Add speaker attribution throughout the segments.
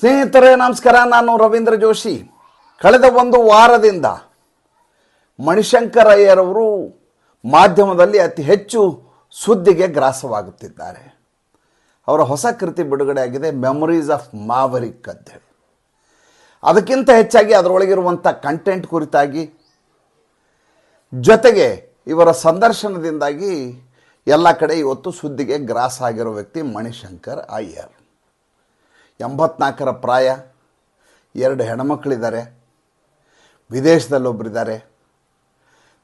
Speaker 1: ಸ್ನೇಹಿತರೇ, ನಮಸ್ಕಾರ. ನಾನು ರವೀಂದ್ರ ಜೋಶಿ. ಕಳೆದ ಒಂದು ವಾರದಿಂದ ಮಣಿಶಂಕರ್ ಅಯ್ಯರವರು ಮಾಧ್ಯಮದಲ್ಲಿ ಅತಿ ಹೆಚ್ಚು ಸುದ್ದಿಗೆ ಗ್ರಾಸವಾಗುತ್ತಿದ್ದಾರೆ. ಅವರ ಹೊಸ ಕೃತಿ ಬಿಡುಗಡೆಯಾಗಿದೆ ಮೆಮೊರೀಸ್ ಆಫ್ ಮಾವರಿಕ್ ಅಂತೇಳಿ ಅದಕ್ಕಿಂತ ಹೆಚ್ಚಾಗಿ ಅದರೊಳಗಿರುವಂಥ ಕಂಟೆಂಟ್ ಕುರಿತಾಗಿ, ಜೊತೆಗೆ ಇವರ ಸಂದರ್ಶನದಿಂದಾಗಿ ಎಲ್ಲ ಕಡೆ ಇವತ್ತು ಸುದ್ದಿಗೆ ಗ್ರಾಸ ಆಗಿರೋ ವ್ಯಕ್ತಿ ಮಣಿಶಂಕರ್ ಅಯ್ಯರ್ ಎಂಬತ್ನಾಲ್ಕರ ಪ್ರಾಯ ಎರಡು ಹೆಣ್ಮಕ್ಳಿದ್ದಾರೆ. ವಿದೇಶದಲ್ಲೊಬ್ಬರಿದ್ದಾರೆ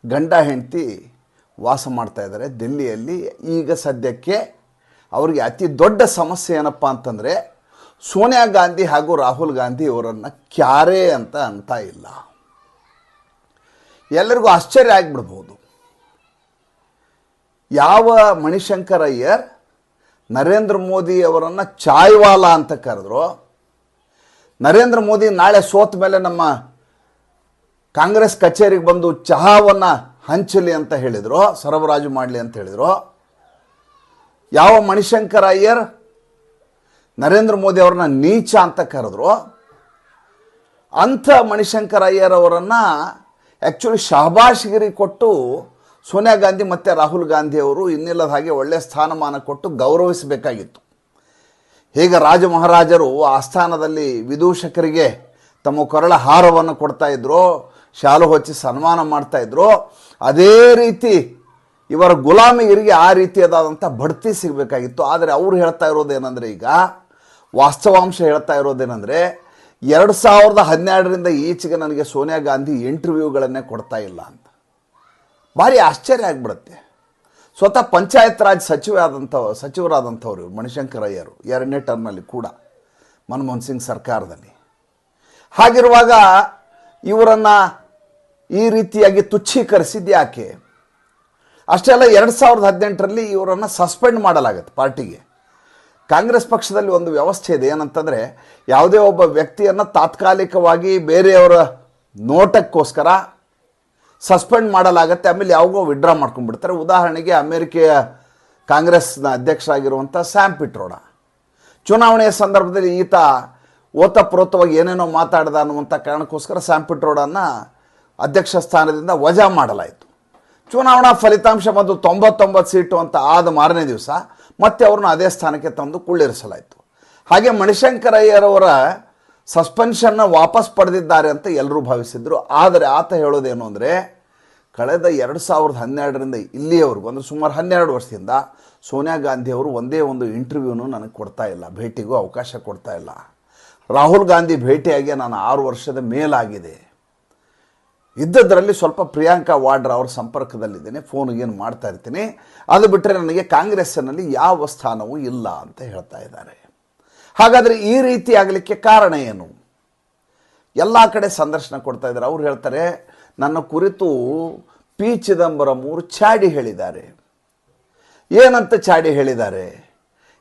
Speaker 1: ಗಂಡ ಹೆಂಡತಿ ವಾಸ ಮಾಡ್ತಾಯಿದ್ದಾರೆ ದಿಲ್ಲಿಯಲ್ಲಿ ಈಗ ಸದ್ಯಕ್ಕೆ ಅವರಿಗೆ ಅತಿ ದೊಡ್ಡ ಸಮಸ್ಯೆ ಏನಪ್ಪ ಅಂತಂದರೆ ಸೋನಿಯಾ ಗಾಂಧಿ ಹಾಗೂ ರಾಹುಲ್ ಗಾಂಧಿ ಇವರನ್ನು ಕ್ಯಾರೆ ಅಂತ ಅಂತ ಇಲ್ಲ. ಎಲ್ಲರಿಗೂ ಆಶ್ಚರ್ಯ ಆಗಿಬಿಡ್ಬೋದು. ಯಾವ ಮಣಿಶಂಕರ್ ಅಯ್ಯರ್ ನರೇಂದ್ರ ಮೋದಿ ಅವರನ್ನು ಚಾಯ್ವಾಲ ಅಂತ ಕರೆದ್ರು. ನರೇಂದ್ರ ಮೋದಿ ನಾಳೆ ಸೋತ ಮೇಲೆ ನಮ್ಮ ಕಾಂಗ್ರೆಸ್ ಕಚೇರಿಗೆ ಬಂದು ಚಹಾವನ್ನು ಹಂಚಲಿ ಅಂತ ಹೇಳಿದರು, ಸರಬರಾಜು ಮಾಡಲಿ ಅಂತ ಹೇಳಿದರು. ಯಾವ ಮಣಿಶಂಕರ ಅಯ್ಯರ್ ನರೇಂದ್ರ ಮೋದಿ ಅವ್ರನ್ನ ನೀಚ ಅಂತ ಕರೆದ್ರು. ಅಂಥ ಮಣಿಶಂಕರ ಅಯ್ಯರ್ ಅವರನ್ನು ಆ್ಯಕ್ಚುಲಿ ಶಹಬಾಷ್ಗಿರಿ ಕೊಟ್ಟು ಸೋನಿಯಾ ಗಾಂಧಿ ಮತ್ತು ರಾಹುಲ್ ಗಾಂಧಿ ಅವರು ಇನ್ನಿಲ್ಲದ ಹಾಗೆ ಒಳ್ಳೆಯ ಸ್ಥಾನಮಾನ ಕೊಟ್ಟು ಗೌರವಿಸಬೇಕಾಗಿತ್ತು. ಹೀಗೆ ರಾಜ ಮಹಾರಾಜರು ಸ್ಥಾನದಲ್ಲಿ ವಿದೂಷಕರಿಗೆ ತಮ್ಮ ಕೊರಳ ಹಾರವನ್ನು ಕೊಡ್ತಾ ಇದ್ರು, ಶಾಲು ಹೊಚ್ಚಿ ಸನ್ಮಾನ ಮಾಡ್ತಾ ಇದ್ರು. ಅದೇ ರೀತಿ ಇವರ ಗುಲಾಮಿಗರಿಗೆ ಆ ರೀತಿಯಾದಂಥ ಬಡ್ತಿ ಸಿಗಬೇಕಾಗಿತ್ತು. ಆದರೆ ಅವರು ಹೇಳ್ತಾ ಇರೋದೇನೆಂದರೆ ಈಗ, ವಾಸ್ತವಾಂಶ ಹೇಳ್ತಾ ಇರೋದೇನೆಂದರೆ, ಎರಡು ಸಾವಿರದ ಹನ್ನೆರಡರಿಂದ ಈಚೆಗೆ ನನಗೆ ಸೋನಿಯಾ ಗಾಂಧಿ ಇಂಟರ್ವ್ಯೂಗಳನ್ನೇ ಕೊಡ್ತಾ ಇಲ್ಲ ಅಂತ. ಭಾರಿ ಆಶ್ಚರ್ಯ ಆಗಿಬಿಡುತ್ತೆ. ಸ್ವತಃ ಪಂಚಾಯತ್ ರಾಜ್ ಸಚಿವ ಆದಂಥ ಸಚಿವರಾದಂಥವ್ರು ಮಣಿಶಂಕರ್ ಅಯ್ಯರು, ಎರಡನೇ ಟರ್ಮ್ನಲ್ಲಿ ಕೂಡ ಮನಮೋಹನ್ ಸಿಂಗ್ ಸರ್ಕಾರದಲ್ಲಿ. ಹಾಗಿರುವಾಗ ಇವರನ್ನು ಈ ರೀತಿಯಾಗಿ ತುಚ್ಛೀಕರಿಸಿದ್ದು ಯಾಕೆ? ಅಷ್ಟೇ ಅಲ್ಲ, ಎರಡು ಸಾವಿರದ ಹದಿನೆಂಟರಲ್ಲಿ ಇವರನ್ನು ಸಸ್ಪೆಂಡ್ ಮಾಡಲಾಗತ್ತೆ ಪಾರ್ಟಿಗೆ. ಕಾಂಗ್ರೆಸ್ ಪಕ್ಷದಲ್ಲಿ ಒಂದು ವ್ಯವಸ್ಥೆ ಇದೆ, ಏನಂತಂದರೆ ಯಾವುದೇ ಒಬ್ಬ ವ್ಯಕ್ತಿಯನ್ನು ತಾತ್ಕಾಲಿಕವಾಗಿ ಬೇರೆಯವರ ನೋಟಕ್ಕೋಸ್ಕರ ಸಸ್ಪೆಂಡ್ ಮಾಡಲಾಗತ್ತೆ, ಆಮೇಲೆ ಯಾವಾಗೋ ವಿಡ್ರಾ ಮಾಡ್ಕೊಂಡ್ಬಿಡ್ತಾರೆ. ಉದಾಹರಣೆಗೆ ಅಮೇರಿಕೆಯ ಕಾಂಗ್ರೆಸ್ನ ಅಧ್ಯಕ್ಷರಾಗಿರುವಂಥ ಸ್ಯಾಮ್ ಪಿಟ್ರೋಡ. ಚುನಾವಣೆಯ ಸಂದರ್ಭದಲ್ಲಿ ಈತ ಓತಪ್ರೋತವಾಗಿ ಏನೇನೋ ಮಾತಾಡ್ದ ಅನ್ನುವಂಥ ಕಾರಣಕ್ಕೋಸ್ಕರ ಸ್ಯಾಮ್ ಪಿಟ್ರೋಡನ್ನು ಅಧ್ಯಕ್ಷ ಸ್ಥಾನದಿಂದ ವಜಾ ಮಾಡಲಾಯಿತು. ಚುನಾವಣಾ ಫಲಿತಾಂಶ ಮತ್ತು ತೊಂಬತ್ತೊಂಬತ್ತು ಸೀಟು ಅಂತ ಆದ ಮಾರನೇ ದಿವಸ ಮತ್ತೆ ಅವ್ರನ್ನ ಅದೇ ಸ್ಥಾನಕ್ಕೆ ತಂದು ಕುಳ್ಳಿರಿಸಲಾಯಿತು. ಹಾಗೆ ಮಣಿಶಂಕರ್ ಅಯ್ಯರವರ ಸಸ್ಪೆನ್ಷನ್ನ ವಾಪಸ್ ಪಡೆದಿದ್ದಾರೆ ಅಂತ ಎಲ್ಲರೂ ಭಾವಿಸಿದ್ರು. ಆದರೆ ಆತ ಹೇಳೋದೇನು ಅಂದರೆ, ಕಳೆದ ಎರಡು ಸಾವಿರದ ಹನ್ನೆರಡರಿಂದ ಇಲ್ಲಿಯವರೆಗೂ, ಅಂದರೆ ಸುಮಾರು ಹನ್ನೆರಡು ವರ್ಷದಿಂದ ಸೋನಿಯಾ ಗಾಂಧಿ ಅವರು ಒಂದೇ ಒಂದು ಇಂಟರ್ವ್ಯೂನು ನನಗೆ ಕೊಡ್ತಾ ಇಲ್ಲ, ಭೇಟಿಗೂ ಅವಕಾಶ ಕೊಡ್ತಾ ಇಲ್ಲ. ರಾಹುಲ್ ಗಾಂಧಿ ಭೇಟಿಯಾಗಿ ನಾನು ಆರು ವರ್ಷದ ಮೇಲಾಗಿದೆ. ಇದ್ದದ್ರಲ್ಲಿ ಸ್ವಲ್ಪ ಪ್ರಿಯಾಂಕಾ ವಾಡ್ರಾ ಅವ್ರ ಸಂಪರ್ಕದಲ್ಲಿದ್ದೇನೆ ಫೋನ್ಗೇನು ಮಾಡ್ತಾ ಇರ್ತೀನಿ. ಅದು ಬಿಟ್ಟರೆ ನನಗೆ ಕಾಂಗ್ರೆಸ್ಸಿನಲ್ಲಿ ಯಾವ ಸ್ಥಾನವೂ ಇಲ್ಲ ಅಂತ ಹೇಳ್ತಾ ಇದ್ದಾರೆ. ಹಾಗಾದರೆ ಈ ರೀತಿ ಆಗಲಿಕ್ಕೆ ಕಾರಣ ಏನು? ಎಲ್ಲ ಕಡೆ ಸಂದರ್ಶನ ಕೊಡ್ತಾ ಇದ್ದಾರೆ. ಅವ್ರು ಹೇಳ್ತಾರೆ, ನನ್ನ ಕುರಿತು ಪಿ. ಚಿದಂಬರಂ ಅವರು ಚಾಡಿ ಹೇಳಿದ್ದಾರೆ. ಏನಂತ ಚಾಡಿ ಹೇಳಿದ್ದಾರೆ?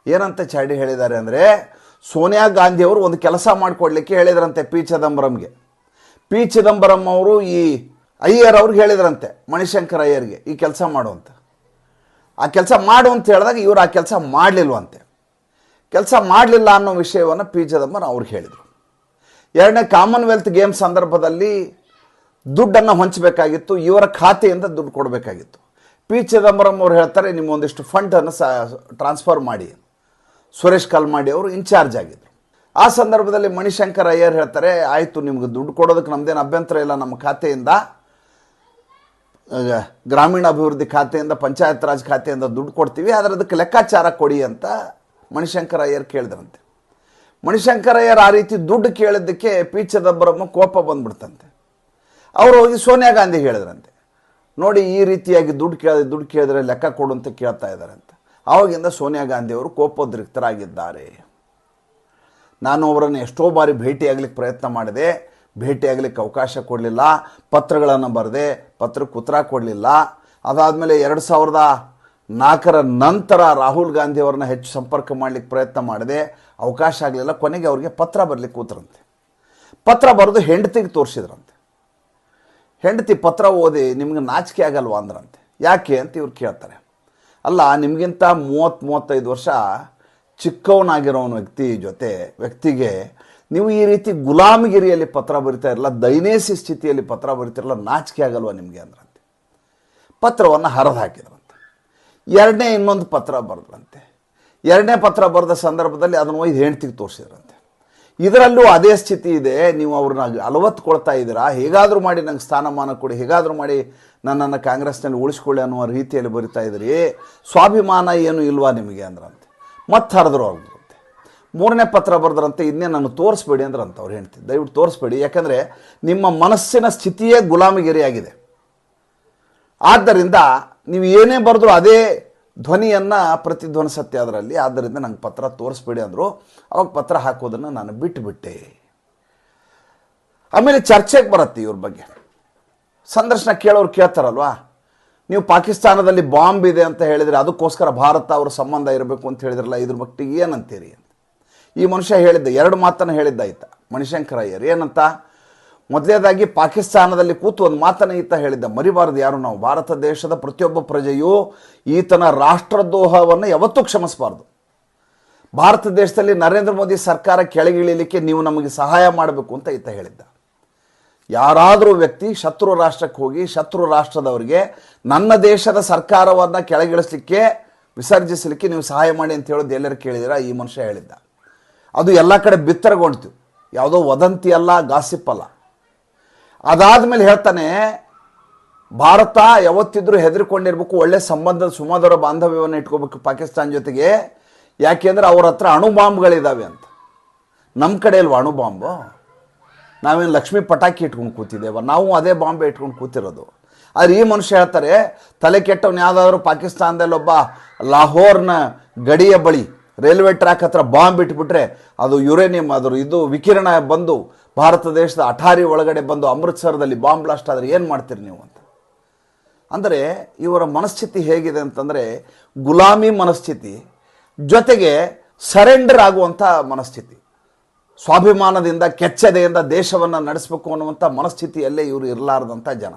Speaker 1: ಏನಂತ ಚಾಡಿ ಹೇಳಿದ್ದಾರೆ ಅಂದರೆ, ಸೋನಿಯಾ ಗಾಂಧಿ ಅವರು ಒಂದು ಕೆಲಸ ಮಾಡಿಕೊಡ್ಲಿಕ್ಕೆ ಹೇಳಿದ್ರಂತೆ ಪಿ. ಚಿದಂಬರಂಗೆ. ಪಿ. ಚಿದಂಬರಂ ಅವರು ಈ ಅಯ್ಯರ್ ಅವ್ರಿಗೆ ಹೇಳಿದ್ರಂತೆ, ಮಣಿಶಂಕರ್ ಅಯ್ಯರ್ಗೆ, ಈ ಕೆಲಸ ಮಾಡುವಂತ ಆ ಕೆಲಸ ಮಾಡು ಅಂತ ಹೇಳಿದಾಗ ಇವರು ಆ ಕೆಲಸ ಮಾಡಲಿಲ್ವಂತೆ. ಕೆಲಸ ಮಾಡಲಿಲ್ಲ ಅನ್ನೋ ವಿಷಯವನ್ನು ಪಿ ಚಿದಂಬರಂ ಅವ್ರಿಗೆ ಹೇಳಿದರು. ಎರಡನೇ ಕಾಮನ್ವೆಲ್ತ್ ಗೇಮ್ ಸಂದರ್ಭದಲ್ಲಿ ದುಡ್ಡನ್ನು ಹೊಂಚಬೇಕಾಗಿತ್ತು, ಇವರ ಖಾತೆಯಿಂದ ದುಡ್ಡು ಕೊಡಬೇಕಾಗಿತ್ತು. ಪಿ ಚಿದಂಬರಂ ಅವರು ಹೇಳ್ತಾರೆ ನಿಮ್ಮ ಒಂದಿಷ್ಟು ಫಂಡನ್ನು ಸ ಟ್ರಾನ್ಸ್ಫರ್ ಮಾಡಿ. ಸುರೇಶ್ ಕಲ್ಮಾಡಿ ಅವರು ಇನ್ಚಾರ್ಜ್ ಆಗಿದ್ದರು ಆ ಸಂದರ್ಭದಲ್ಲಿ ಮಣಿಶಂಕರ್ ಅಯ್ಯರ್ ಹೇಳ್ತಾರೆ, ಆಯಿತು, ನಿಮ್ಗೆ ದುಡ್ಡು ಕೊಡೋದಕ್ಕೆ ನಮ್ಮದೇನು ಅಭ್ಯಂತರ ಇಲ್ಲ ನಮ್ಮ ಖಾತೆಯಿಂದ. ಗ್ರಾಮೀಣಾಭಿವೃದ್ಧಿ ಖಾತೆಯಿಂದ, ಪಂಚಾಯತ್ ರಾಜ್ ಖಾತೆಯಿಂದ ದುಡ್ಡು ಕೊಡ್ತೀವಿ, ಆದರೆ ಅದಕ್ಕೆ ಲೆಕ್ಕಾಚಾರ ಕೊಡಿ ಅಂತ ಮಣಿಶಂಕರ್ ಅಯ್ಯರ್ ಕೇಳಿದ್ರಂತೆ ಮಣಿಶಂಕರ ಅಯ್ಯರ್ ಆ ರೀತಿ ದುಡ್ಡು ಕೇಳಿದ್ದಕ್ಕೆ ಪಿ ಚಿದಂಬರಮ್ಮ ಕೋಪ ಬಂದ್ಬಿಡ್ತಂತೆ. ಅವರು ಹೋಗಿ ಸೋನಿಯಾ ಗಾಂಧಿ ಹೇಳಿದ್ರಂತೆ. ನೋಡಿ, ಈ ರೀತಿಯಾಗಿ ದುಡ್ಡು ಕೇಳಿದ್ರೆ ದುಡ್ಡು ಕೇಳಿದ್ರೆ ಲೆಕ್ಕ ಕೊಡು ಅಂತ ಕೇಳ್ತಾ ಇದ್ದಾರಂತೆ. ಆವಾಗಿಂದ ಸೋನಿಯಾ ಗಾಂಧಿ ಅವರು ಕೋಪೋದ್ರಿಕ್ತರಾಗಿದ್ದಾರೆ. ನಾನು ಅವರನ್ನು ಎಷ್ಟೋ ಬಾರಿ ಭೇಟಿಯಾಗಲಿಕ್ಕೆ ಪ್ರಯತ್ನ ಮಾಡಿದೆ. ಭೇಟಿಯಾಗಲಿಕ್ಕೆ ಅವಕಾಶ ಕೊಡಲಿಲ್ಲ. ಪತ್ರಗಳನ್ನು ಬರೆದೆ ಪತ್ರಕ್ಕೆ ಉತ್ತರ ಕೊಡಲಿಲ್ಲ. ಅದಾದಮೇಲೆ ಎರಡು ಸಾವಿರದ ನಾಲ್ಕರ ನಂತರ ರಾಹುಲ್ ಗಾಂಧಿ ಅವ್ರನ್ನ ಹೆಚ್ಚು ಸಂಪರ್ಕ ಮಾಡಲಿಕ್ಕೆ ಪ್ರಯತ್ನ ಮಾಡಿದೆ ಅವಕಾಶ ಆಗಲಿಲ್ಲ. ಕೊನೆಗೆ ಅವ್ರಿಗೆ ಪತ್ರ ಬರಲಿಕ್ಕೆ ಕೂತರಂತೆ. ಪತ್ರ ಬರೆದು ಹೆಂಡತಿಗೆ ತೋರಿಸಿದ್ರಂತೆ. ಹೆಂಡತಿ ಪತ್ರ ಓದಿ ನಿಮ್ಗೆ ನಾಚಿಕೆ ಆಗಲ್ವಾ ಅಂದ್ರಂತೆ. ಯಾಕೆ ಅಂತ ಇವ್ರು ಕೇಳ್ತಾರೆ. ಅಲ್ಲ, ನಿಮಗಿಂತ ಮೂವತ್ತು ಮೂವತ್ತೈದು ವರ್ಷ ಚಿಕ್ಕವನಾಗಿರೋನ ವ್ಯಕ್ತಿ ಜೊತೆ ವ್ಯಕ್ತಿಗೆ ನೀವು ಈ ರೀತಿ ಗುಲಾಮಗಿರಿಯಲ್ಲಿ ಪತ್ರ ಬರಿತಾ ಇರಲ್ಲ, ದೈನೇಸಿ ಸ್ಥಿತಿಯಲ್ಲಿ ಪತ್ರ ಬರಿತಿರಲ್ಲ ನಾಚಿಕೆ ಆಗಲ್ವಾ ನಿಮಗೆ ಅಂದ್ರಂತೆ. ಪತ್ರವನ್ನು ಹರಿದು ಹಾಕಿದ್ರಂತೆ ಎರಡನೇ ಇನ್ನೊಂದು ಪತ್ರ ಬರೆದ್ರಂತೆ ಎರಡನೇ ಪತ್ರ ಬರೆದ ಸಂದರ್ಭದಲ್ಲಿ ಅದನ್ನು ಒಯ್ದು ಹೆಂಡ್ತಿಗೆ ತೋರಿಸಿದ್ರಂತೆ ಇದರಲ್ಲೂ ಅದೇ ಸ್ಥಿತಿ ಇದೆ. ನೀವು ಅವ್ರನ್ನ ಅಲವತ್ಕೊಳ್ತಾ ಇದ್ದೀರಾ? ಹೇಗಾದರೂ ಮಾಡಿ ನಂಗೆ ಸ್ಥಾನಮಾನ ಕೊಡಿ. ಹೇಗಾದರೂ ಮಾಡಿ ನನ್ನನ್ನು ಕಾಂಗ್ರೆಸ್ನಲ್ಲಿ ಉಳಿಸ್ಕೊಳ್ಳಿ ಅನ್ನುವ ರೀತಿಯಲ್ಲಿ ಬರಿತಾ ಇದ್ರಿ ಸ್ವಾಭಿಮಾನ ಏನು ಇಲ್ವಾ ನಿಮಗೆ ಅಂದ್ರಂತೆ. ಮತ್ತೆ ಹರಿದ್ರು ಅವ್ರಂತೆ ಮೂರನೇ ಪತ್ರ ಬರೆದ್ರಂತೆ ಇದನ್ನೇ ನಾನು ತೋರಿಸ್ಬೇಡಿ ಅಂದ್ರಂತ ಅವ್ರು ಹೇಳ್ತೀನಿ ದಯವಿಟ್ಟು ತೋರಿಸ್ಬೇಡಿ. ಯಾಕಂದರೆ ನಿಮ್ಮ ಮನಸ್ಸಿನ ಸ್ಥಿತಿಯೇ ಗುಲಾಮಗಿರಿಯಾಗಿದೆ. ಆದ್ದರಿಂದ ನೀವು ಏನೇ ಬರೆದ್ರು ಅದೇ ಧ್ವನಿಯನ್ನು ಪ್ರತಿಧ್ವನಿಸತ್ತೆ ಅದರಲ್ಲಿ. ಆದ್ದರಿಂದ ನಂಗೆ ಪತ್ರ ತೋರಿಸ್ಬೇಡಿ ಅಂದರು. ಅವಾಗ ಪತ್ರ ಹಾಕೋದನ್ನು ನಾನು ಬಿಟ್ಟುಬಿಟ್ಟೆ ಆಮೇಲೆ ಚರ್ಚೆಗೆ ಬರುತ್ತೆ ಇವ್ರ ಬಗ್ಗೆ. ಸಂದರ್ಶನ ಕೇಳೋರು ಕೇಳ್ತಾರಲ್ವಾ? ನೀವು ಪಾಕಿಸ್ತಾನದಲ್ಲಿ ಬಾಂಬ್ ಇದೆ ಅಂತ ಹೇಳಿದರೆ ಅದಕ್ಕೋಸ್ಕರ ಭಾರತ ಅವ್ರ ಸಂಬಂಧ ಇರಬೇಕು ಅಂತ ಹೇಳಿದ್ರಲ್ಲ, ಇದ್ರ ಮಟ್ಟಿಗೆ ಏನಂತೀರಿ ಈ ಮನುಷ್ಯ ಹೇಳಿದ್ದ ಎರಡು ಮಾತನ್ನು ಹೇಳಿದ್ದ ಮಣಿಶಂಕರಯ್ಯರ್, ಏನಂತ? ಮೊದಲನೇದಾಗಿ ಪಾಕಿಸ್ತಾನದಲ್ಲಿ ಕೂತು ಒಂದು ಮಾತನ್ನು ಈತ ಹೇಳಿದ್ದ. ಮರಿಬಾರದು ಯಾರು, ನಾವು ಭಾರತ ದೇಶದ ಪ್ರತಿಯೊಬ್ಬ ಪ್ರಜೆಯೂ ಈತನ ರಾಷ್ಟ್ರದ್ರೋಹವನ್ನು ಯಾವತ್ತೂ ಕ್ಷಮಿಸಬಾರ್ದು. ಭಾರತ ದೇಶದಲ್ಲಿ ನರೇಂದ್ರ ಮೋದಿ ಸರ್ಕಾರ ಕೆಳಗಿಳಿಯಲಿಕ್ಕೆ ನೀವು ನಮಗೆ ಸಹಾಯ ಮಾಡಬೇಕು ಅಂತ ಈತ ಹೇಳಿದ್ದ. ಯಾರಾದರೂ ವ್ಯಕ್ತಿ ಶತ್ರು ರಾಷ್ಟ್ರಕ್ಕೆ ಹೋಗಿ ಶತ್ರು ರಾಷ್ಟ್ರದವರಿಗೆ ನನ್ನ ದೇಶದ ಸರ್ಕಾರವನ್ನು ಕೆಳಗಿಳಿಸಲಿಕ್ಕೆ, ವಿಸರ್ಜಿಸಲಿಕ್ಕೆ ನೀವು ಸಹಾಯ ಮಾಡಿ ಅಂತ ಹೇಳೋದು ಎಲ್ಲರೂ ಕೇಳಿದಿರ? ಈ ಮನುಷ್ಯ ಹೇಳಿದ್ದ. ಅದು ಎಲ್ಲ ಕಡೆ ಬಿತ್ತರಗೊಂಡ್ತು. ಯಾವುದೋ ವದಂತಿ ಅಲ್ಲ, ಗಾಸಿಪ್ ಅಲ್ಲ. ಅದಾದಮೇಲೆ ಹೇಳ್ತಾನೆ, ಭಾರತ ಯಾವತ್ತಿದ್ರೂ ಹೆದರ್ಕೊಂಡಿರ್ಬೇಕು, ಒಳ್ಳೆ ಸಂಬಂಧ ಸುಮಧುರ ಬಾಂಧವ್ಯವನ್ನು ಇಟ್ಕೋಬೇಕು ಪಾಕಿಸ್ತಾನ ಜೊತೆಗೆ. ಯಾಕೆಂದ್ರೆ ಅವ್ರ ಹತ್ರ ಅಣು ಬಾಂಬ್ಗಳಿದ್ದಾವೆ ಅಂತ. ನಮ್ಮ ಕಡೆ ಅಲ್ವಾ ಅಣು ಬಾಂಬು? ನಾವೇನು ಲಕ್ಷ್ಮಿ ಪಟಾಕಿ ಇಟ್ಕೊಂಡು ಕೂತಿದ್ದೇವ? ನಾವು ಅದೇ ಬಾಂಬೆ ಇಟ್ಕೊಂಡು ಕೂತಿರೋದು. ಆದ್ರೆ ಈ ಮನುಷ್ಯ ಹೇಳ್ತಾರೆ, ತಲೆ ಕೆಟ್ಟವನು ಯಾವುದಾದ್ರೂ ಪಾಕಿಸ್ತಾನದಲ್ಲಿ ಒಬ್ಬ ಲಾಹೋರ್ನ ಗಡಿಯ ಬಳಿ, ರೈಲ್ವೆ ಟ್ರ್ಯಾಕ್ ಹತ್ರ ಬಾಂಬ್ ಇಟ್ಬಿಟ್ರೆ ಅದು ಯುರೇನಿಯಂ ಅದ್ರ ಇದು ವಿಕಿರಣ ಬಂದು ಭಾರತ ದೇಶದ ಅಠಾರಿ ಒಳಗಡೆ ಬಂದು ಅಮೃತಸರದಲ್ಲಿ ಬಾಂಬ್ ಬ್ಲಾಸ್ಟ್ ಆದರೆ ಏನು ಮಾಡ್ತೀರಿ ನೀವು ಅಂತ. ಅಂದರೆ ಇವರ ಮನಸ್ಥಿತಿ ಹೇಗಿದೆ ಅಂತಂದರೆ ಗುಲಾಮಿ ಮನಸ್ಥಿತಿ ಜೊತೆಗೆ ಸರೆಂಡರ್ ಆಗುವಂಥ ಮನಸ್ಥಿತಿ. ಸ್ವಾಭಿಮಾನದಿಂದ, ಕೆಚ್ಚದೆಯಿಂದ ದೇಶವನ್ನು ನಡೆಸಬೇಕು ಅನ್ನುವಂಥ ಮನಸ್ಥಿತಿಯಲ್ಲೇ ಇವರು ಇರಲಾರ್ದಂಥ ಜನ.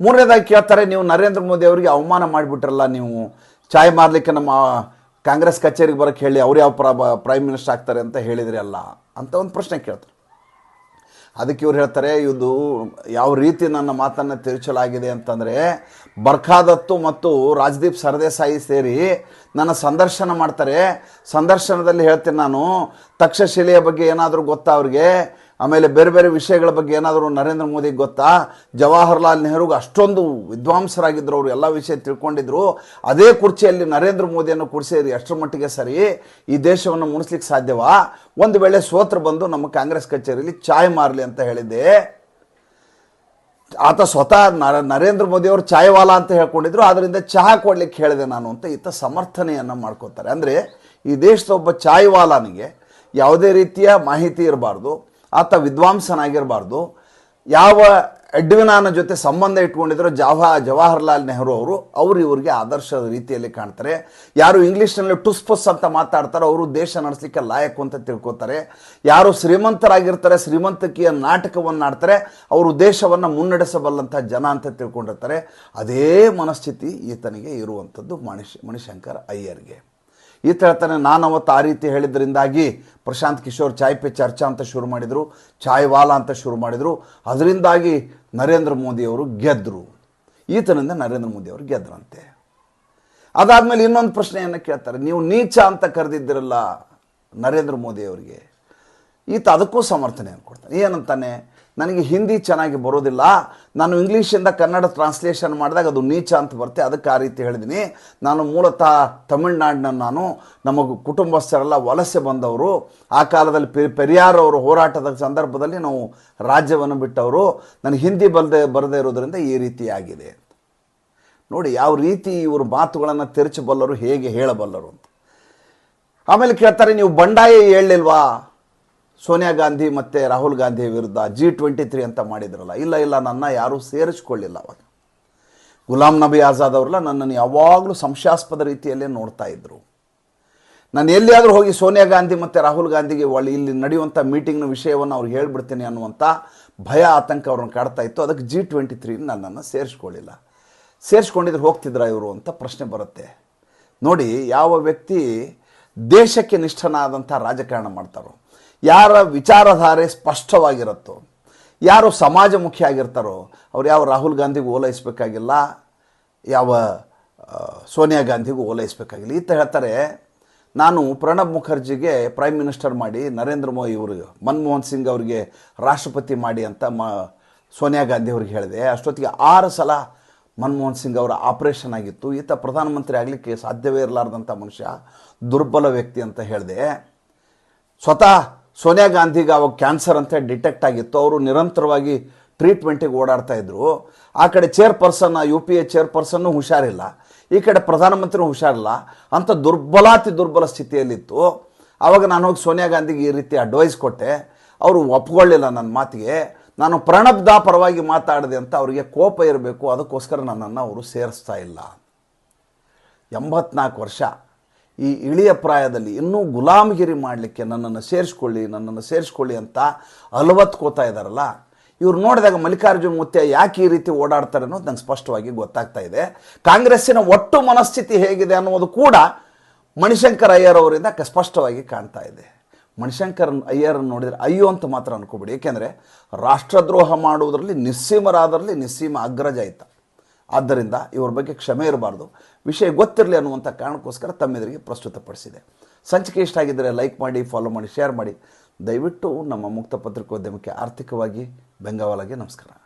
Speaker 1: ಮೂರನೇದಾಗಿ ಕೇಳ್ತಾರೆ, ನೀವು ನರೇಂದ್ರ ಮೋದಿ ಅವರಿಗೆ ಅವಮಾನ ಮಾಡಿಬಿಟ್ರಲ್ಲ ನೀವು. ಚಾಯ್ ಮಾರಲಿಕ್ಕೆ ನಮ್ಮ ಕಾಂಗ್ರೆಸ್ ಕಚೇರಿಗೆ ಬರೋಕ್ಕೆ ಹೇಳಿ ಅವ್ರು ಯಾವ ಪ್ರ ಪ್ರೈಮ್ ಮಿನಿಸ್ಟರ್ ಆಗ್ತಾರೆ ಅಂತ ಹೇಳಿದ್ರಿ ಅಲ್ಲ ಅಂತ ಒಂದು ಪ್ರಶ್ನೆ ಕೇಳ್ತಾರೆ. ಅದಕ್ಕೆ ಇವ್ರು ಹೇಳ್ತಾರೆ, ಇದು ಯಾವ ರೀತಿ ನನ್ನ ಮಾತನ್ನು ತಿರುಚಲಾಗಿದೆ ಅಂತಂದರೆ, ಬರ್ಖಾದತ್ತು ಮತ್ತು ರಾಜದೀಪ್ ಸರದೇಸಾಯಿ ಸೇರಿ ನನ್ನ ಸಂದರ್ಶನ ಮಾಡ್ತಾರೆ. ಸಂದರ್ಶನದಲ್ಲಿ ಹೇಳ್ತೀನಿ ನಾನು, ತಕ್ಷಶಿಲೆಯ ಬಗ್ಗೆ ಏನಾದರೂ ಗೊತ್ತಾ ಅವ್ರಿಗೆ? ಆಮೇಲೆ ಬೇರೆ ಬೇರೆ ವಿಷಯಗಳ ಬಗ್ಗೆ ಏನಾದರೂ ನರೇಂದ್ರ ಮೋದಿಗೆ ಗೊತ್ತಾ? ಜವಾಹರ್ಲಾಲ್ ನೆಹರುಗೆ ಅಷ್ಟೊಂದು ವಿದ್ವಾಂಸರಾಗಿದ್ದರು ಅವರು, ಎಲ್ಲ ವಿಷಯ ತಿಳ್ಕೊಂಡಿದ್ರು. ಅದೇ ಕುರ್ಚಿಯಲ್ಲಿ ನರೇಂದ್ರ ಮೋದಿಯನ್ನು ಕುರ್ಸಿದ್ರು ಎಷ್ಟರ ಮಟ್ಟಿಗೆ ಸರಿ? ಈ ದೇಶವನ್ನು ಮುಣಿಸ್ಲಿಕ್ಕೆ ಸಾಧ್ಯವಾ? ಒಂದು ವೇಳೆ ಸೋತ್ರ ಬಂದು ನಮ್ಮ ಕಾಂಗ್ರೆಸ್ ಕಚೇರಿಯಲ್ಲಿ ಚಾಯ್ ಮಾರಲಿ ಅಂತ ಹೇಳಿದ್ದೆ. ಆತ ಸ್ವತಃ ನರ, ನರೇಂದ್ರ ಮೋದಿ ಅವರು ಚಾಯ್ವಾಲ ಅಂತ ಹೇಳ್ಕೊಂಡಿದ್ರು. ಅದರಿಂದ ಚಹಾ ಕೊಡ್ಲಿಕ್ಕೆ ಹೇಳಿದೆ ನಾನು ಅಂತ ಈತ ಸಮರ್ಥನೆಯನ್ನು ಮಾಡ್ಕೋತಾರೆ. ಅಂದರೆ ಈ ದೇಶದ ಒಬ್ಬ ಚಾಯ್ವಾಲನಿಗೆ ಯಾವುದೇ ರೀತಿಯ ಮಾಹಿತಿ ಇರಬಾರ್ದು. ಆತ ವಿದ್ವಾಂಸನಾಗಿರಬಾರ್ದು. ಯಾವ ಎಡ್ವಿನಾನ ಜೊತೆ ಸಂಬಂಧ ಇಟ್ಕೊಂಡಿದ್ರು ಜವಾ, ಜವಾಹರ್ಲಾಲ್ ನೆಹರು ಅವರು ಅವರು ಇವರಿಗೆ ಆದರ್ಶದ ರೀತಿಯಲ್ಲಿ ಕಾಣ್ತಾರೆ. ಯಾರು ಇಂಗ್ಲೀಷ್ನಲ್ಲಿ ಟುಸ್ ಪುಸ್ ಅಂತ ಮಾತಾಡ್ತಾರೋ ಅವರು ದೇಶ ನಡೆಸಲಿಕ್ಕೆ ಲಾಯಕು ಅಂತ ತಿಳ್ಕೊತಾರೆ. ಯಾರು ಶ್ರೀಮಂತರಾಗಿರ್ತಾರೆ, ಶ್ರೀಮಂತಿಕೆಯ ನಾಟಕವನ್ನು ಆಡ್ತಾರೆ ಅವರು ದೇಶವನ್ನು ಮುನ್ನಡೆಸಬಲ್ಲಂಥ ಜನ ಅಂತ ತಿಳ್ಕೊಂಡಿರ್ತಾರೆ. ಅದೇ ಮನಸ್ಥಿತಿ ಈತನಿಗೆ ಇರುವಂಥದ್ದು ಮಣಿಶ್, ಮಣಿಶಂಕರ್ ಅಯ್ಯರ್ಗೆ. ಈತ ಹೇಳ್ತಾನೆ ನಾನು ಅವತ್ತು ಆ ರೀತಿ ಹೇಳಿದ್ರಿಂದಾಗಿ ಪ್ರಶಾಂತ್ ಕಿಶೋರ್ ಚಾಯ್ ಪೆ ಚರ್ಚಾ ಅಂತ ಶುರು ಮಾಡಿದರು, ಚಾಯ್ ವಾಲಾ ಅಂತ ಶುರು ಮಾಡಿದರು. ಅದರಿಂದಾಗಿ ನರೇಂದ್ರ ಮೋದಿಯವರು ಗೆದ್ದರು ಈತನಿಂದ ನರೇಂದ್ರ ಮೋದಿ ಅವರು ಗೆದ್ರಂತೆ. ಅದಾದಮೇಲೆ ಇನ್ನೊಂದು ಪ್ರಶ್ನೆಯನ್ನು ಕೇಳ್ತಾರೆ. ನೀವು ನೀಚ ಅಂತ ಕರೆದಿದ್ದಿರಲ್ಲ ನರೇಂದ್ರ ಮೋದಿಯವರಿಗೆ ಈತ ಅದಕ್ಕೂ ಸಮರ್ಥನೆಯನ್ನು ಕೊಡ್ತಾನೆ. ಏನಂತಾನೆ? ನನಗೆ ಹಿಂದಿ ಚೆನ್ನಾಗಿ ಬರೋದಿಲ್ಲ. ನಾನು ಇಂಗ್ಲೀಷಿಂದ ಕನ್ನಡ ಟ್ರಾನ್ಸ್ಲೇಷನ್ ಮಾಡಿದಾಗ ಅದು ನೀಚ ಅಂತ ಬರುತ್ತೆ. ಅದಕ್ಕೆ ಆ ರೀತಿ ಹೇಳಿದ್ದೀನಿ. ನಾನು ಮೂಲತಃ ತಮಿಳ್ನಾಡಿನ ನಾನು. ನಮ್ಮ ಕುಟುಂಬಸ್ಥರೆಲ್ಲ ವಲಸೆ ಬಂದವರು. ಆ ಕಾಲದಲ್ಲಿ ಪೆ ಪೆರಿಯಾರ್ ಅವರು ಹೋರಾಟದ ಸಂದರ್ಭದಲ್ಲಿ ನಾವು ರಾಜ್ಯವನ್ನು ಬಿಟ್ಟವರು. ನನಗೆ ಹಿಂದಿ ಬಲ್ಲದೆ ಬರದೇ ಇರೋದ್ರಿಂದ ಈ ರೀತಿಯಾಗಿದೆ ನೋಡಿ, ಯಾವ ರೀತಿ ಇವರು ಮಾತುಗಳನ್ನು ತೆರಚಬಲ್ಲರು ಹೇಗೆ ಹೇಳಬಲ್ಲರು ಅಂತ. ಆಮೇಲೆ ಕೇಳ್ತಾರೆ, ನೀವು ಬಂಡಾಯ ಹೇಳಲಿಲ್ವಾ? ಸೋನಿಯಾ ಗಾಂಧಿ ಮತ್ತು ರಾಹುಲ್ ಗಾಂಧಿ ವಿರುದ್ಧ ಜಿ ಟ್ವೆಂಟಿ ತ್ರೀ ಅಂತ ಮಾಡಿದ್ರಲ್ಲ, ಇಲ್ಲ ಇಲ್ಲ, ನನ್ನ ಯಾರೂ ಸೇರಿಸ್ಕೊಳ್ಳಿಲ್ಲ ಅವಾಗ. ಗುಲಾಂ ನಬಿ ಆಜಾದ್ ಅವರೆಲ್ಲ ನನ್ನನ್ನು ಯಾವಾಗಲೂ ಸಂಶಯಾಸ್ಪದ ರೀತಿಯಲ್ಲೇ ನೋಡ್ತಾ ಇದ್ದರು ನಾನು ಎಲ್ಲಿಯಾದರೂ ಹೋಗಿ ಸೋನಿಯಾ ಗಾಂಧಿ ಮತ್ತು ರಾಹುಲ್ ಗಾಂಧಿಗೆ ಒಳ್ಳೆ ಇಲ್ಲಿ ನಡೆಯುವಂಥ ಮೀಟಿಂಗ್ನ ವಿಷಯವನ್ನು ಅವ್ರು ಹೇಳ್ಬಿಡ್ತೀನಿ ಅನ್ನುವಂಥ ಭಯ, ಆತಂಕ ಅವ್ರನ್ನ ಕಾಡ್ತಾ ಇತ್ತು. ಅದಕ್ಕೆ ಜಿ ಟ್ವೆಂಟಿ ತ್ರೀ ನನ್ನನ್ನು ಸೇರಿಸ್ಕೊಳ್ಳಿಲ್ಲ. ಸೇರಿಸ್ಕೊಂಡಿದ್ರೆ ಹೋಗ್ತಿದ್ರ ಇವರು ಅಂತ ಪ್ರಶ್ನೆ ಬರುತ್ತೆ. ನೋಡಿ, ಯಾವ ವ್ಯಕ್ತಿ ದೇಶಕ್ಕೆ ನಿಷ್ಠನಾದಂಥ ರಾಜಕಾರಣ ಮಾಡ್ತಾರೋ ಯಾರ ವಿಚಾರಧಾರೆ ಸ್ಪಷ್ಟವಾಗಿರುತ್ತೋ, ಯಾರು ಸಮಾಜಮುಖಿ ಆಗಿರ್ತಾರೋ, ಅವ್ರು ಯಾವ ರಾಹುಲ್ ಗಾಂಧಿಗೂ ಓಲೈಸಬೇಕಾಗಿಲ್ಲ, ಯಾವ ಸೋನಿಯಾ ಗಾಂಧಿಗೂ ಓಲೈಸಬೇಕಾಗಿಲ್ಲ. ಈತ ಹೇಳ್ತಾರೆ, ನಾನು ಪ್ರಣಬ್ ಮುಖರ್ಜಿಗೆ ಪ್ರೈಮ್ ಮಿನಿಸ್ಟರ್ ಮಾಡಿ, ನರೇಂದ್ರ ಮೋದಿ ಇವ್ರಿಗೆ ಮನಮೋಹನ್ ಸಿಂಗ್ ಅವರಿಗೆ ರಾಷ್ಟ್ರಪತಿ ಮಾಡಿ ಅಂತ ಮ, ಸೋನಿಯಾ ಗಾಂಧಿ ಅವ್ರಿಗೆ ಹೇಳಿದೆ. ಅಷ್ಟೊತ್ತಿಗೆ ಆರು ಸಲ ಮನಮೋಹನ್ ಸಿಂಗ್ ಅವರ ಆಪರೇಷನ್ ಆಗಿತ್ತು. ಈತ ಪ್ರಧಾನಮಂತ್ರಿ ಆಗಲಿಕ್ಕೆ ಸಾಧ್ಯವೇ ಇರಲಾರ್ದಂಥ ಮನುಷ್ಯ, ದುರ್ಬಲ ವ್ಯಕ್ತಿ ಅಂತ ಹೇಳಿದೆ. ಸ್ವತಃ ಸೋನಿಯಾ ಗಾಂಧಿಗೆ ಅವಾಗ ಕ್ಯಾನ್ಸರ್ ಅಂತ ಡಿಟೆಕ್ಟ್ ಆಗಿತ್ತು. ಅವರು ನಿರಂತರವಾಗಿ ಟ್ರೀಟ್ಮೆಂಟಿಗೆ ಓಡಾಡ್ತಾ ಇದ್ರು. ಆ ಕಡೆ chairperson U P A chairperson ಹುಷಾರಿಲ್ಲ. ಈ ಕಡೆ ಪ್ರಧಾನಮಂತ್ರಿನೂ ಹುಷಾರಿಲ್ಲ. ಅಂತ ದುರ್ಬಲಾತಿ ದುರ್ಬಲ ಸ್ಥಿತಿಯಲ್ಲಿತ್ತು. ಆವಾಗ ನಾನು ಹೋಗಿ ಸೋನಿಯಾ ಗಾಂಧಿಗೆ ಈ ರೀತಿ ಅಡ್ವೈಸ್ ಕೊಟ್ಟೆ. ಅವರು ಒಪ್ಕೊಳ್ಳಿಲ್ಲ ನನ್ನ ಮಾತಿಗೆ. ನಾನು ಪ್ರಣಬ್ದಾ ಪರವಾಗಿ ಮಾತಾಡಿದೆ ಅಂತ ಅವರಿಗೆ ಕೋಪ ಇರಬೇಕು. ಅದಕ್ಕೋಸ್ಕರ ನನ್ನನ್ನು ಅವರು ಸೇರಿಸ್ತಾ ಇಲ್ಲ. ಎಂಬತ್ನಾಲ್ಕು ವರ್ಷ. ಈ ಇಳಿಯ ಪ್ರಾಯದಲ್ಲಿ ಇನ್ನೂ ಗುಲಾಮಗಿರಿ ಮಾಡಲಿಕ್ಕೆ ನನ್ನನ್ನು ಸೇರಿಸ್ಕೊಳ್ಳಿ ನನ್ನನ್ನು ಸೇರಿಸ್ಕೊಳ್ಳಿ ಅಂತ ಅಲವತ್ಕೋತಾ ಇದ್ದಾರಲ್ಲ, ಇವ್ರು ನೋಡಿದಾಗ ಮಲ್ಲಿಕಾರ್ಜುನ್ ಮುತ್ತೆ ಯಾಕೆ ಈ ರೀತಿ ಓಡಾಡ್ತಾರೆ ಅನ್ನೋದು ನಂಗೆ ಸ್ಪಷ್ಟವಾಗಿ ಗೊತ್ತಾಗ್ತಾ ಇದೆ. ಕಾಂಗ್ರೆಸ್ಸಿನ ಒಟ್ಟು ಮನಸ್ಥಿತಿ ಹೇಗಿದೆ ಅನ್ನೋದು ಕೂಡ ಮಣಿಶಂಕರ್ ಅಯ್ಯರ್ ಅವರಿಂದ ಸ್ಪಷ್ಟವಾಗಿ ಕಾಣ್ತಾ ಇದೆ. ಮಣಿಶಂಕರ್ ಅಯ್ಯರನ್ನು ನೋಡಿದರೆ ಅಯ್ಯೋ ಅಂತ ಮಾತ್ರ ಅನ್ಕೋಬೇಡಿ. ಏಕೆಂದರೆ ರಾಷ್ಟ್ರದ್ರೋಹ ಮಾಡುವುದರಲ್ಲಿ ನಿಸ್ಸೀಮರಾದರಲ್ಲಿ ನಿಸ್ಸೀಮ ಅಗ್ರಜ ಆಯ್ತ ಆದ್ದರಿಂದ ಇವ್ರ ಬಗ್ಗೆ ಕ್ಷಮೆ ಇರಬಾರ್ದು. ವಿಷಯ ಗೊತ್ತಿರಲಿ ಅನ್ನುವಂಥ ಕಾರಣಕ್ಕೋಸ್ಕರ ತಮ್ಮೆದುರಿಗೆ ಪ್ರಸ್ತುತಪಡಿಸಿದೆ. ಸಂಚಿಕೆ ಇಷ್ಟ ಆಗಿದ್ದರೆ ಲೈಕ್ ಮಾಡಿ ಫಾಲೋ ಮಾಡಿ ಶೇರ್ ಮಾಡಿ. ದಯವಿಟ್ಟು ನಮ್ಮ ಮುಕ್ತ ಪತ್ರಿಕೋದ್ಯಮಕ್ಕೆ ಆರ್ಥಿಕವಾಗಿ ಬೆಂಗಾವಲಾಗಿ ನಮಸ್ಕಾರ.